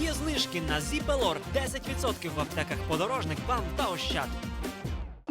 Є знижки на Зіпелор 10% в аптеках подорожник, бам та ощад.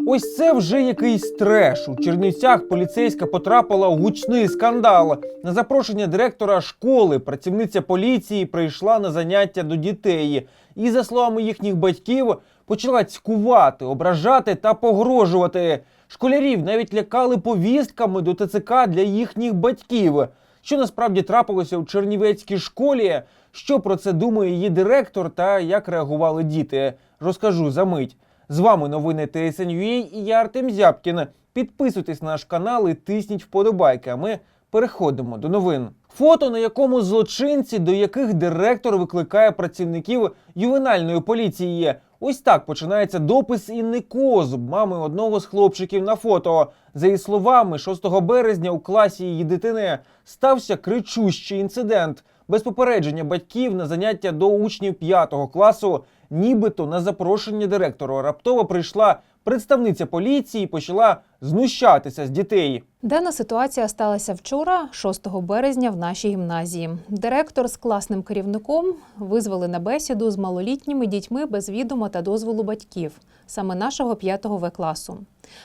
Ось це вже якийсь треш. У Чернівцях поліцейська потрапила у гучний скандал. На запрошення директора школи працівниця поліції прийшла на заняття до дітей і, за словами їхніх батьків, почала цькувати, ображати та погрожувати. Школярів навіть лякали повістками до ТЦК для їхніх батьків. Що насправді трапилося у Чернівецькій школі? Що про це думає її директор та як реагували діти? Розкажу за мить. З вами новини ТСНЮА і я Артем Зябкін. Підписуйтесь на наш канал і тисніть вподобайки. А ми переходимо до новин. Фото, на якому злочинці, до яких директор викликає працівників ювенальної поліції. Ось так починається допис Інни Козуб, мами одного з хлопчиків на фото. За її словами, 6 березня у класі її дитини стався кричущий інцидент. Без попередження батьків на заняття до учнів 5 класу, нібито на запрошення директора, раптово прийшла представниця поліції і почала знущатися з дітей. Дана ситуація сталася вчора, 6 березня, в нашій гімназії. Директор з класним керівником визвали на бесіду з малолітніми дітьми без відома та дозволу батьків, саме нашого 5 В класу.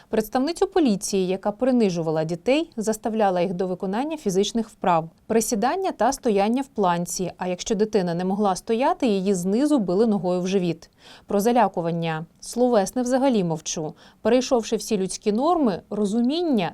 Представницю поліції, яка принижувала дітей, заставляла їх до виконання фізичних вправ, присідання та стояння в планці. А якщо дитина не могла стояти, її знизу били ногою в живіт. Про залякування словесне взагалі мовчу. Перейшовши всі людські норми, розуміння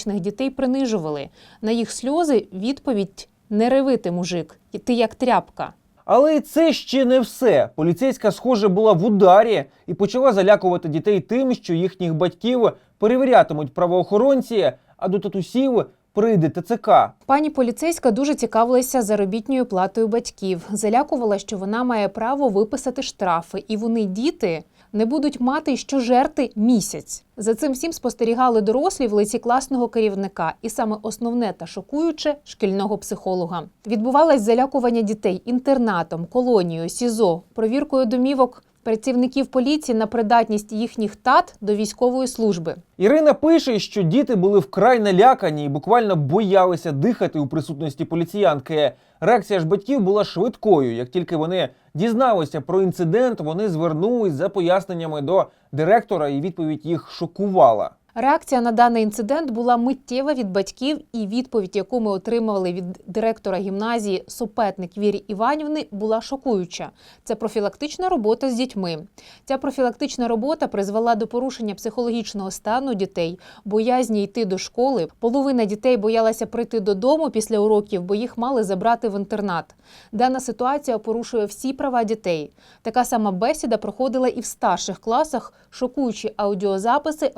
десятирічних дітей принижували. На їх сльози відповідь не реви ти, мужик, ти як тряпка. Але і це ще не все. Поліцейська, схоже, була в ударі і почала залякувати дітей тим, що їхніх батьків перевірятимуть правоохоронці, а до татусів прийде ТЦК. Пані поліцейська дуже цікавилася заробітною платою батьків, залякувала, що вона має право виписати штрафи, і вони, діти, не будуть мати що жерти місяць. За цим всім спостерігали дорослі в лиці класного керівника, і саме основне та шокуюче шкільного психолога. Відбувалось залякування дітей інтернатом, колонією, СІЗО, провіркою домівок працівників поліції на придатність їхніх тат до військової служби. Ірина пише, що діти були вкрай налякані і буквально боялися дихати у присутності поліціянки. Реакція ж батьків була швидкою. Як тільки вони дізналися про інцидент, вони звернулись за поясненнями до директора, і відповідь їх шокувала. Реакція на даний інцидент була миттєва від батьків, і відповідь, яку ми отримали від директора гімназії Сопетник Вірі Іванівни, була шокуюча. Це профілактична робота з дітьми. Ця профілактична робота призвела до порушення психологічного стану дітей, боязні йти до школи. Половина дітей боялася прийти додому після уроків, бо їх мали забрати в інтернат. Дана ситуація порушує всі права дітей. Така сама бесіда проходила і в старших класах. Шокуючі аудіозаписи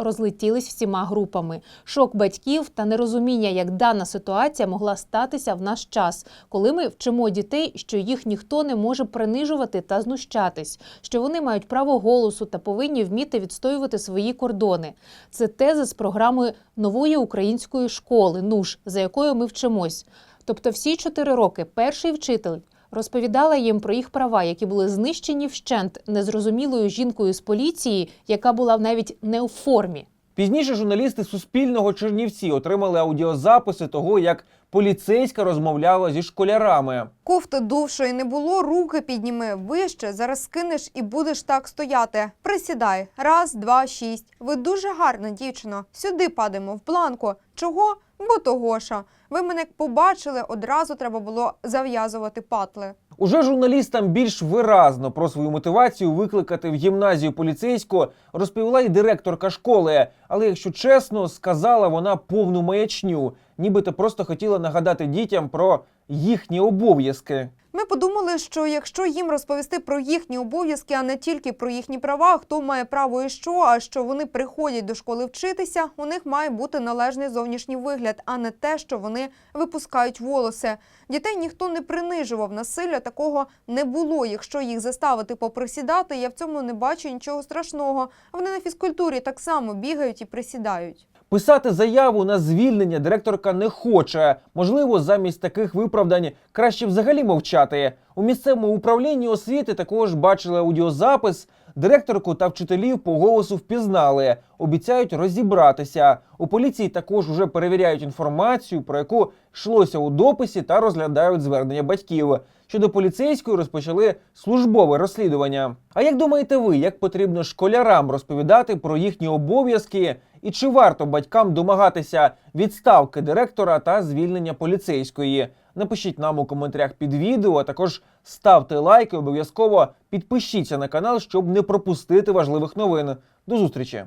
розлетілись всіма групами. Шок батьків та нерозуміння, як дана ситуація могла статися в наш час, коли ми вчимо дітей, що їх ніхто не може принижувати та знущатись, що вони мають право голосу та повинні вміти відстоювати свої кордони. Це теза з програми нової української школи НУШ, за якою ми вчимось. Тобто, всі чотири роки перший вчитель розповідала їм про їх права, які були знищені вщент незрозумілою жінкою з поліції, яка була навіть не у формі. Пізніше журналісти Суспільного Чернівці отримали аудіозаписи того, як поліцейська розмовляла зі школярами. Кофти довшої не було, руки підніми вище. Зараз скинеш і будеш так стояти. Присідай. Раз, два, шість. Ви дуже гарна, дівчино. Сюди падаємо в планку. Чого? Бо того що. Ви мене побачили, одразу треба було зав'язувати патли. Уже журналістам більш виразно про свою мотивацію викликати в гімназію поліцейську розповіла і директорка школи. Але якщо чесно, сказала вона повну маячню, нібито просто хотіла нагадати дітям про їхні обов'язки. Ми подумали, що якщо їм розповісти про їхні обов'язки, а не тільки про їхні права, хто має право і що, а що вони приходять до школи вчитися, у них має бути належний зовнішній вигляд, а не те, що вони випускають волоси. Дітей ніхто не принижував, насилля такого не було. Якщо їх заставити поприсідати, я в цьому не бачу нічого страшного. Вони на фізкультурі так само бігають і присідають. Писати заяву на звільнення директорка не хоче. Можливо, замість таких виправдань краще взагалі мовчати. У місцевому управлінні освіти також бачили аудіозапис. Директорку та вчителів по голосу впізнали. Обіцяють розібратися. У поліції також уже перевіряють інформацію, про яку йшлося у дописі, та розглядають звернення батьків. Щодо поліцейської розпочали службове розслідування. А як думаєте ви, як потрібно школярам розповідати про їхні обов'язки і чи варто батькам домагатися відставки директора та звільнення поліцейської? Напишіть нам у коментарях під відео, а також ставте лайки, обов'язково підпишіться на канал, щоб не пропустити важливих новин. До зустрічі!